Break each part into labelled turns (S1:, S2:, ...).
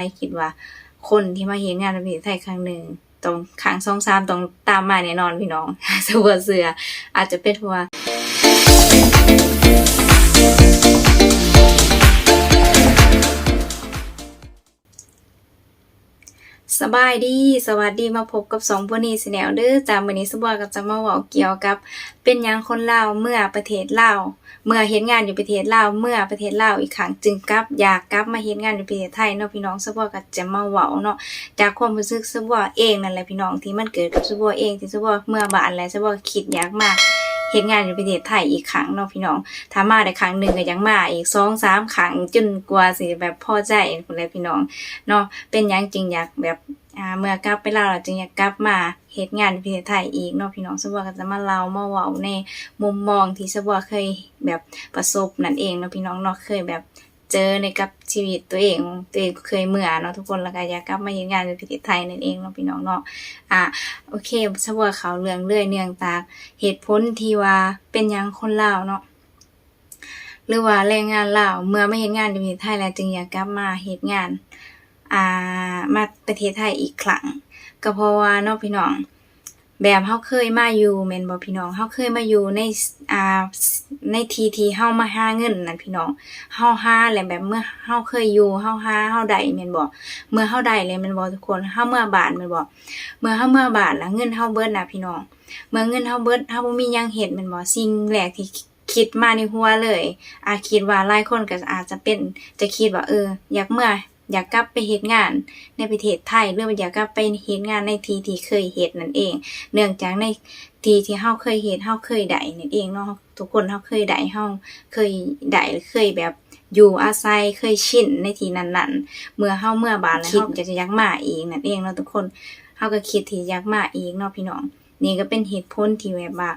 S1: ได้คิดว่า คนที่มาเห็นงานในประเทศไทยครั้งหนึ่งต้องครั้งสองสามต้องตามมาแน่นอนพี่น้องสะบ่เสืออาจจะเป็นเพราะว่า สบายดีสวัสดีมาพบกับสองพวนีสแนวเด้อจามื้อนี้สบัวก็จะมาเว้าเกี่ยวกับ เป็นยังคนลาวเมื่อประเทศลาวเมื่อเฮ็ดงานอยู่ประเทศลาวเมื่อประเทศลาวอีกครั้งจึงกลับอยากกลับมาเฮ็ดงานอยู่ประเทศไทยเนาะพี่น้องสบัวก็จะมาเว้าเนาะจากความรู้สึกสบัวเองนั่นแหละพี่น้องที่มันเกิดกับสบัวเองที่สบัวเมื่อบ้านแล้วสบัวคิดอยากมากเฮ็ดงานอยู่ประเทศไทยอีกครั้งเนาะพี่น้องถ้ามาได้ครั้งหนึ่งก็ยังมาอีกสองสามครั้งจนกว่าสิแบบพอใจพุ่นแหละพี่น้องเนาะเป็นยังจริงอยากแบบ อ่าเมื่อกลับไปลาวแล้วจึงอยากกลับมาเฮ็ดงานในประเทศไทยอีกเนาะพี่น้องสบัวก็จะมาเล่ามาเว้าในมุมมองที่สบัวเคยแบบประสบนั่นเองเนาะพี่น้องเนาะเคยแบบเจอในกับชีวิตตัวเองตัวเองเคยเมื่อเนาะทุกคนแล้วก็อยากกลับมาเฮ็ดงานในประเทศไทยนั่นเองเนาะพี่น้องเนาะอ่าโอเคสบัวเขาเรื่องเรื่อยเนื่องจากเหตุผลที่ว่าเป็นหยังคนลาวเนาะหรือว่าแรงงานลาวเมื่อมาเฮ็ดงานในประเทศไทยแล้วจึงอยากกลับมาเฮ็ดงาน อ่ามาประเทศไทยอีกครั้งก็เพราะว่านาะพี่น้อง แบบเฮาเคยมาอยู่แม่นบ่พี่น้องเฮาเคยมาอยู่ในอ่าในทีที่เฮามาหาเงินนั่นพี่น้องเฮาหาแล้วแบบเมื่อเฮาเคยอยู่เฮาหาเฮาได้แม่นบ่เมื่อเฮาได้แล้วแม่นบ่ทุกคนเฮาเมื่อบาทแม่นบ่เมื่อเฮาเมื่อบาทแล้วเงินเฮาเบิดน่ะพี่น้อง เมื่อเงินเฮาเบิดเฮาบ่มีหยังเฮ็ดแม่นบ่สิ่งแรกที่คิดมาในหัวเลยอาคิดว่าหลายคนก็อาจจะเป็นจะคิดว่าเออ อยากเมื่อ อยากกลับไปเฮ็ดงานในประเทศไทยหรือว่าอยากกลับไปเฮ็ดงานในที่ที่เคยเฮ็ดนั่นเอง เนื่องจากในที่ที่เฮาเคยเฮ็ดเฮาเคยได้นั่นเองเนาะทุกคนเฮาเคยได้เฮาเคยได้เคยแบบอยู่อาศัยเคยชินในที่นั้นๆ เมื่อเฮาเมื่อบานแล้วเฮาจะอยากมาอีกนั่นเองเนาะทุกคนเฮาก็คิดที่อยากมาอีกเนาะพี่น้อง นี่ก็เป็นเหตุผลที่แบบว่า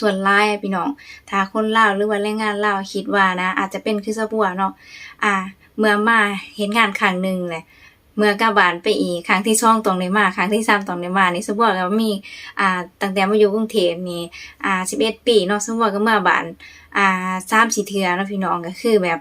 S1: ส่วนหลายอะพี่น้อง ถ้าคนลาวหรือว่าแรงงานลาวคิดว่านะ อาจจะเป็นคือสะบัวเนาะอ่า เมื่อมาเห็นงานครั้งหนึ่งแหละเมื่อกลับบ้านไปอีกครั้งที่ช่องตรงได้มาครั้งที่สามตรงได้มานี่สมบัวก็มีอ่าตั้งแต่มาอยู่กรุงเทพนี่อ่า11ปีเนาะสะบัวก็เมื่อบ้านอ่า3-4เทื่อเนาะพี่น้องก็คือแบบ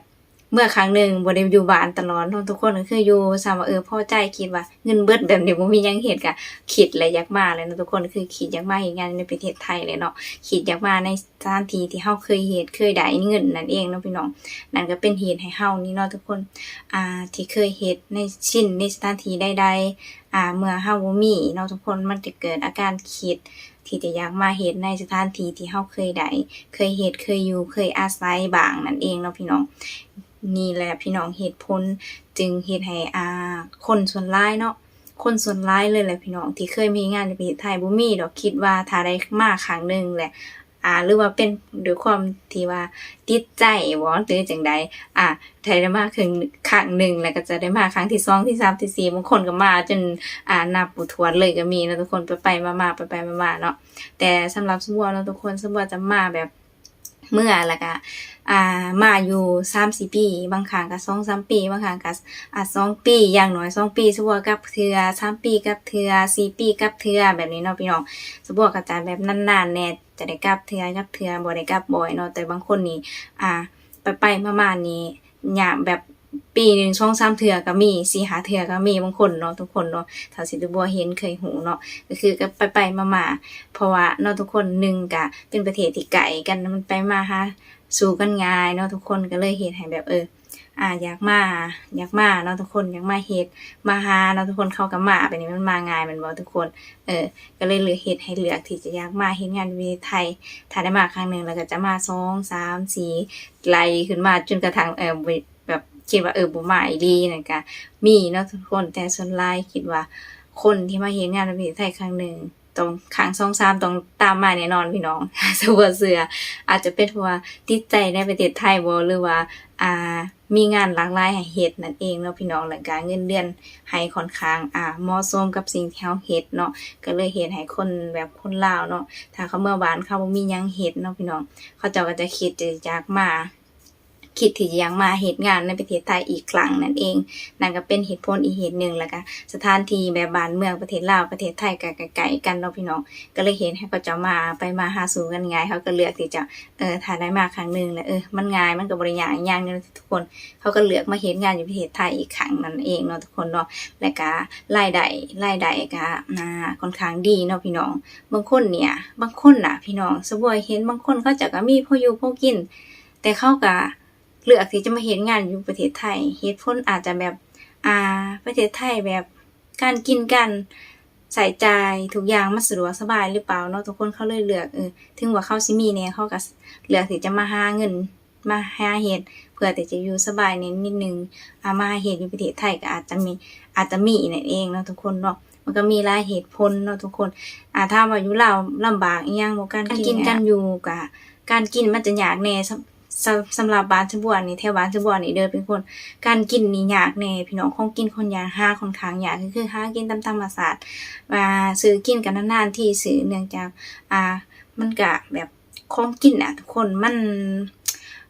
S1: เมื่อครั้งหนึ่งบ่ได้อยู่บ้านตลอดเนาะทุกคนก็คืออยู่ซ้ำว่าเออพ่อใจคิดว่าเงินเบิดแบบนี้บ่มียังเฮ็ดก็คิดและอยากมาเลยนะทุกคนคือคิดอยากมาเฮ็ดงานในประเทศไทยเลยเนาะคิดอยากมาในสถานที่ที่เฮาเคยเฮ็ดเคยได้เงินนั่นเองเนาะพี่น้องนั่นก็เป็นเหตุให้เฮานี่เนาะทุกคนอ่าที่เคยเฮ็ดในชิ้นในสถานที่ใดๆอ่าเมื่อเฮาบ่มีเนาะทุกคนมันจะเกิดอาการคิดที่จะอยากมาเฮ็ดในสถานที่ที่เฮาเคยได้เคยเฮ็ดเคยอยู่เคยอาศัยบ้างนั่นเองเนาะพี่น้อง นี่แหละพี่น้องเหตุผลจึงเฮ็ดให้อาคนส่วนหลายเนาะคนส่วนหลายเลยแหละพี่น้องที่เคยมีงานในประเทศไทยบ่มีดอกคิดว่าถ้าได้มาครั้งหนึ่งแหละอ่าหรือว่าเป็นด้วยความที่ว่าติดใจบ่หรือจังใดอ่าถ้าได้มาครึ่งครั้งหนึ่งแล้วก็จะได้มาครั้งที่สองที่สามที่สี่บางคนก็มาจนอ่านับบ่ถ้วนเลยก็มีนะทุกคนไปๆมาๆไปๆมาๆเนาะแต่สำหรับสมมุติว่าเนาทุกคนสมมุติว่าจะมาแบบเมื่อแล้วก็ อ่ามาอยู่3-4ปี บางครั้งก็2-3ปี บางครั้งก็อ่า2ปี อย่างน้อย2ปีสมมุติว่ากลับเทื่อ3ปีกับเทื่อ4ปีกับเทื่อแบบนี้เนาะพี่น้องสมมุติว่าก็จะแบบนานๆแน่จะได้กับเทื่อกับเทื่อบ่ได้กับบ่อยเนาะแต่บางคนนี่อ่า ไปๆมาๆนี่ยาแบบปีหนึ่งสองสามเทื่อก็มีสี่หาเทื่อก็มีบางคนเนาะทุกคนเนาะถ้าสิดูบ่เห็นเคยหูเนาะก็คือก็ไปๆมาๆเพราะว่าเนาะทุกคนหนึ่งก็เป็นประเทศที่ไกลกันมันไปมาหาสู่กันง่ายเนาะทุกคนก็เลยเฮ็ดให้แบบเอออ่าอยากมาอยากมาเนาะทุกคนอยากมาเฮ็ดมาหาเนาะทุกคนเข้ากับมาแบบนี้มันมาง่ายม่นบ่ทุกคน เออ ก็เลยเหลือเฮ็ดให้เหลือกที่จะอยากมาเฮ็ดงานวิไทยถ้าได้มาครั้งหนึ่งแล้วก็จะมา2 3 4ไล่ขึ้นมาจนกระทั่งเออแบบคิดว่าเออบ่มาอีหลีนั่นก็มีเนาะทุกคนแต่ส่วนหลายคิดว่าคนที่มาเฮ็ดงานในประเทศไทยครั้งหนึ่ง ต้องครั้งสองสามต้องตามมาแน่นอนพี่น้องสะบ่เชื่ออาจจะเป็นเพราะว่าติดใจในประเทศไทยบ่หรือว่าอ่ามีงานหลากหลายให้เฮ็ดนั่นเองเนาะพี่น้องแล้วก็เงินเดือนให้ค่อนข้างอ่าเหมาะสมกับสิ่งที่เฮาเฮ็ดเนาะก็เลยเฮ็ดให้คนแบบคนลาวเนาะถ้าเขาเมื่อบ้านเขาบ่มีหยังเฮ็ดเนาะพี่น้องเขาเจ้าก็จะคิดจะอยากมา คิดที่จะยังมาเหตุงานในประเทศไทยอีกครั้งนั่นเอง นั่นก็เป็นเหตุผลอีกเหตุหนึ่งแล้วก็สถานที่แบบบ้านเมืองประเทศลาวประเทศไทยก็ไกลๆกันเนาะพี่น้องก็เลยเห็นให้เขาจ้ามาไปมาหาสู่กันง่ายเขาก็เลือกที่จะเออถ่ายได้มาครั้งหนึ่งแล้วเออมันง่ายมันก็บริยากอีกอย่างนึงทุกคนเขาก็เลือกมาเห็นงานอยู่ประเทศไทยอีกครั้งนั่นเองเนาะทุกคนเนาะและก็รายได้รายได้ก็อ่าค่อนข้างดีเนาะพี่น้อง บางคนเนี่ย บางคนน่ะ พี่น้องสบวยเห็นบางคนเขาจะก็มีพออยู่พ่อกิน แต่เขาก็ เลือกที่จะมาเห็นงานอยู่ประเทศไทยเหตุผลอาจจะแบบอ่าประเทศไทยแบบการกินกันใส่ใจทุกอย่างมันสะดวกสบายหรือเปล่าเนาะทุกคนเขาเลยเลือกเออถึงว่าเขาสิมีเนี่ยเขาก็เลือกที่จะมาหาเงินมาหาเฮ็ดเพื่อที่จะอยู่สบายเนิดนิดนึงอามาเฮ็ดอยู่ประเทศไทยก็อาจจะมีอาจจะมีนั่นเองเนาะทุกคนเนาะมันก็มีหลายเหตุผลเนาะทุกคนอ่าถ้าว่าอยู่ลาวลำบากอีหยังบ่การกินกันอยู่ก็การกินมันจะยากแน่ สำสำหรับบ้านชบัวนี่แถวบ้านชบัวนี่เด้อเป็นคน การกินนี่ยากแน่พี่น้องของกินคนยากหาคนข้างยากก็คือห้ากินตามธรรมศาสตร์ว่าซื้อกินกันนานๆที่ซื้อเนื่องจากอ่ามันก็แบบของกินน่ะทุกคนมัน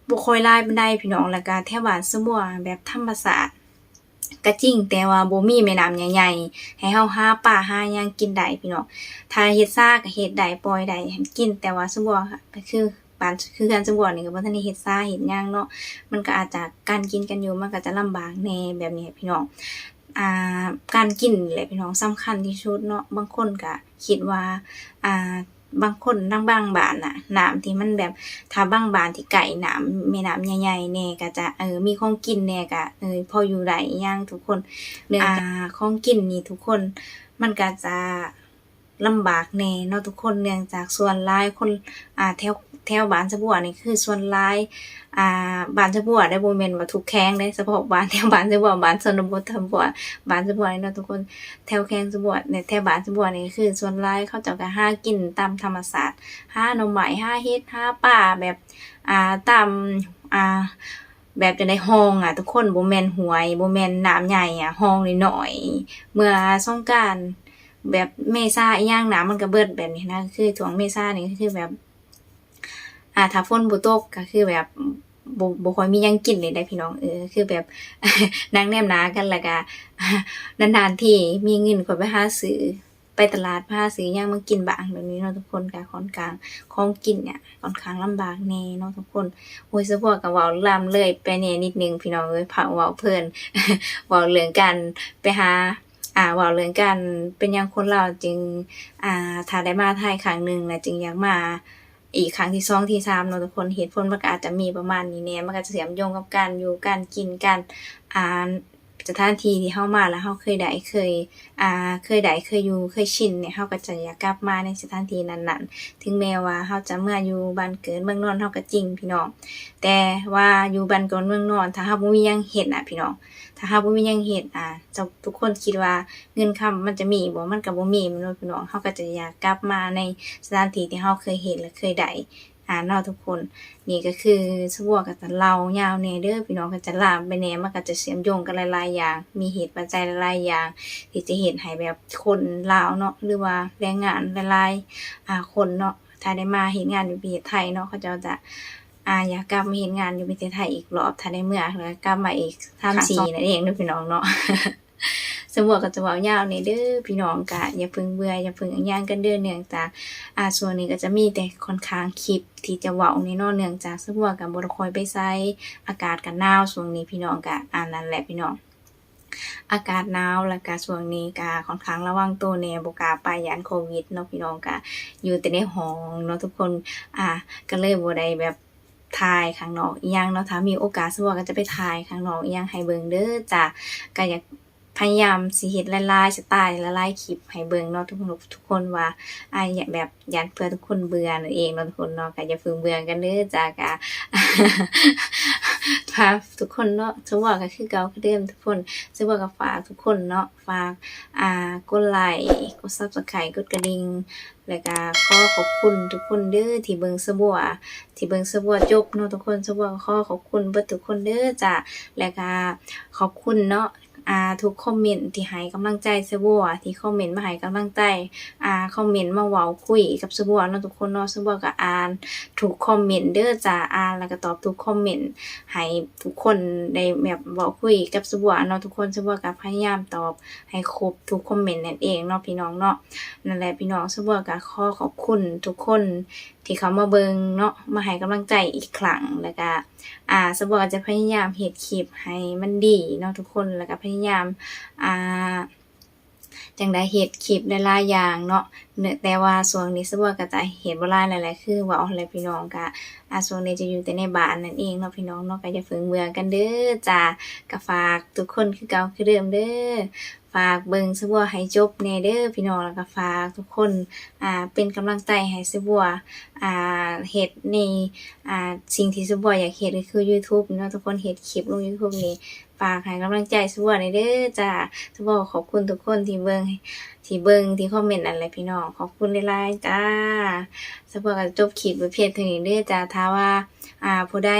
S1: บ่ค่อยลายปานใดพี่น้องแล้วก็แถวบ้านชบัวแบบธรรมศาสตร์ก็จริงแต่ว่าบ่มีแม่น้ำใหญ่ๆให้เฮาหาปลาหายังกินได้พี่น้องถ้าเฮ็ดซ่าก็เฮ็ดได้ปล่อยได้กินแต่ว่าสมบัวค่ะก็คือ ปานคือการสมบัวนี่ก็บ่ทันได้เฮ็ดซ่าเฮ็ดหยังเนาะมันก็อาจจะการกินกันอยู่มันก็จะลำบากแหน่แบบนี้พี่น้องอ่าการกินนี่แหละพี่น้องสำคัญที่สุดเนาะบางคนก็คิดว่าอ่าบางคนทางบางบ้านน่ะน้ำที่มันแบบถ้าบางบ้านที่ไกลน้ำแม่น้ำใหญ่ๆแน่ก็จะเออมีของกินแน่ก็เออพออยู่ได้อีหยังทุกคนเนื่องจากของกินนี่ทุกคนมันก็จะลำบากแน่เนาะทุกคนเนื่องจากส่วนหลายคนอ่าแถว แถวบ้านสะบัวนี่คือส่วนหลายอ่าบ้านสะบัวได้บ่แม่นว่าทุกแข้งเด้เฉพาะบ้านแถวบ้านสะบัวบ้านชนบทสะบัวบ้านสะบัวนี่เนาะทุกคนแถวแข้งสะบัวในแถวบ้านสะบัวนี่คือส่วนหลายเขาเจ้าก็หากินตามธรรมศาสตร์หาหน่อไม้หาเฮ็ดหาป่าแบบอ่าตามอ่าแบบจะได้ห้องอะ ทุกคนบ่แม่นหวยบ่แม่นน้ำใหญ่อะห้องน้อย เมื่อสงกรานต์แบบเมษาอีหยังน้ำมันก็เบิดแบบนี้นะ คือช่วงเมษานี่คือแบบ อ่าถ้าฝนบ่ตกก็คือแบบบ่บ่ค่อยมีหยังกินเลยได้พี่น้องเออคือแบบนั่งแนมหนากันแล้วก็นานๆทีมีเงินค่อยไปหาซื้อไปตลาดไปหาซื้อหยังมากินบางแบบนี้เนาะทุกคนก็ค่อนข้างของกินเนี่ยค่อนข้างลำบากแน่เนาะทุกคนโอ้ยสะพวกก็เว้าล่ำเลยไปแน่นิดนึงพี่น้องเอ้ยเผาเว้าเพิ่นเว้าเรื่องกันไปหาอ่าว้าเรื่องกันเป็นยังคนลาจึงอ่าถ้าได้มาไทยครั้งหนึ่งแล้วจึงอยากมา อีกครั้งที่สองที่สามเนาะทุกคนเหตุผลมันก็อาจจะมีประมาณนี้แน่มันก็จะเสียมโยงกับการอยู่การกินการอ่านสถานที่ที่เฮามาแล้วเฮาเคยได้เคยอ่าเคยได้เคยอยู่เคยชินเนี่ยเฮาก็จะอยากกลับมาในสถานที่นั้นๆ ถึงแม้ว่าเฮาจะเมื่ออยู่บ้านเกิดเมืองนอนเฮาก็จริงพี่น้อง แต่ว่าอยู่บ้านเกิดเมืองนอน ถ้าเฮาบ่มียังเฮ็ดน่ะพี่น้อง ถ้าเฮาบ่มีหยังเฮ็ดอ่าจ้าทุกคนคิดว่าเงินคำมันจะมีบ่มันก็บ่มีม่นบ่พี่น้องเฮาก็จะอยากกลับมาในสถานที่ที่เฮาเคยเห็นและเคยได้อ่าเนาะทุกคน นี่ก็คือสบัวก็จะเล่ายาวแน่เด้อพี่น้องก็จะลามไปแน่มันก็จะเชื่อมโยงกันหลายๆอย่าง มีเหตุปัจจัยหลายๆอย่าง ที่จะเห็นให้แบบคนลาวเนาะหรือว่าแรงงานหลายๆอ่าคนเนาะถ้าได้มาเฮ็ดงานอยู่ประเทศไทยเนาะเขาจ้าจะ อาอยากกลับมาเฮ็ดงานอยู่ประเทศไทยอีกรอบถ้าได้เมื่อแล้วกลับมาอีก3 4นั่นเองเด้อพี่น้องเนาะสมมุติก็จะเว้ายาวนี่เด้อพี่น้องก็อย่าพิ่งเบื่ออย่าพิ่งอันย่างกันเด้อเนื่องจากอาส่วนนี้ก็จะมีแต่ค่อนข้างคลิปที่จะเว้านี่เนาะเนื่องจากสมมุติก็บ่ได้ค่อยไปไสอากาศก็หนาวช่วงนี้พี่น้องก็อ่านนั่นแหละพี่น้องอากาศหนาวแล้วก็ช่วงนี้ก็ค่อนข้างระวังตัวแนบ่กาไปย้านโควิดเนาะพี่น้องก็อยู่แต่ในห้องเนาะทุกคนอ่าก็เลยบ่ได้แบบ ถ่ายข้างนอกอีหยังเนาะถ้ามีโอกาสสะดวกก็จะไปถ่ายข้างนอกอีหยังให้เบิ่งเด้อจ้ะก็อยาก พยายามสิเฮ็ดหลายๆสไตล์หลายๆคลิปให้เบิ่งเนาะทุกคนทุกคนว่าอาอยากแบบยันเพื่อทุกคนเบื่อนั่นเองเนาะทุกคนเนาะก็อย่าเพิ่งเบื่อกันเด้อจ้ะก็ฝากทุกคนเนาะสมว่าก็คือเก่าคือเดิมทุกคนสมว่าก็ฝากทุกคนเนาะฝากอ่ากดไลค์กด Subscribe กดกระดิ่งแล้วก็ขอขอบคุณทุกคนเด้อที่เบิ่งสบัวที่เบิ่งสบัวจบเนาะทุกคนสบัวก็ขอขอบคุณเบิดทุกคนเด้อจ้ะแล้วก็ขอบคุณเนาะ อ่าทุกคอมเมนต์ที่ให้กำลังใจสบัวที่คอมเมนต์มาให้กำลังใจอ่าคอมเมนต์มาเว้าคุยกับสบัวเนาะทุกคนเนาะสบัวก็อ่านทุกคอมเมนต์เด้อจ้าอ่านแล้วก็ตอบทุกคอมเมนต์ให้ทุกคนได้แบบเว้าคุยกับสบัวเนาะทุกคนสบัวก็พยายามตอบให้ครบทุกคอมเมนต์นั่นเองเนาะพี่น้องเนาะนั่นแหละพี่น้องสบัวก็ขอขอบคุณทุกคนที่เขามาเบิ่งเนาะมาให้กำลังใจอีกครั้งแล้วก็อ่าสบัวจะพยายามเฮ็ดคลิปให้มันดีเนาะทุกคนแล้วก็พยายามอ่าจังได้เห็ดคลิปหลายๆอย่างเนาะเนื่อแต่ว่าส่วนนี้สบัวก็จะเห็ดบ่หลายหลายๆคือว่าอะไรพี่น้องก็อาส่วนนี้จะอยู่แต่ในบ้านนั่นเองเนาะพี่น้องเนาะก็อย่าเพิ่งเมืองกันเด้อจ้าก็ฝากทุกคนคือเก่าคือเดิมเด้อ ฝากเบิงสบัวให้จบแนเด้อพี่น้องแล้วก็ฝากทุกคนอ่าเป็นกำลังใจให้สบัวอ่าเฮ็ดในอ่าสิ่งที่ซุบัวอยากเฮ็ดก็คือ YouTube เนาะทุกคนเฮ็ดคลิปลง YouTube นี่ฝากให้กำลังใจซุบัวหน่อยเด้อจ้าซุบัวขอบคุณทุกคนที่เบิงที่เบิงที่คอมเมนต์นั่นแหละพี่น้องขอบคุณหลายๆจ้าซุบัวก็จบคลิปไว้เพียงเท่านี้เด้อจ้าถ้าว่าอ่าผู้ใด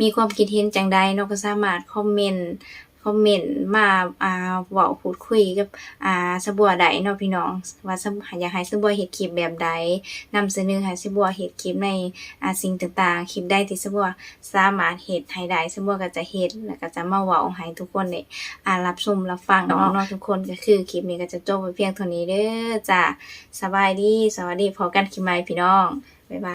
S1: มีความคิดเห็นจังใดเนาะก็สามารถคอมเมนต์ คอมเมนต์มาอ่าเว้าพูดคุยกับอ่าสบัวได้เนาะพี่น้อง ว่าสอยากให้สบัวเฮ็ดคลิปแบบใดนำเสนอให้สบัวเฮ็ดคลิปในอ่าสิ่งต่างๆ คลิปใดที่สบัวสามารถเฮ็ดให้ได้สบัวก็จะเฮ็ดแล้วก็จะมาเว้าให้ทุกคนได้อ่ารับชมรับฟังเนาะเนาะทุกคนก็คือคลิปนี้ก็จะจบไปเพียงเท่านี้เด้อจ้าสบายดีสวัสดีพบกันคลิปใหม่พี่น้องบ๊ายบาย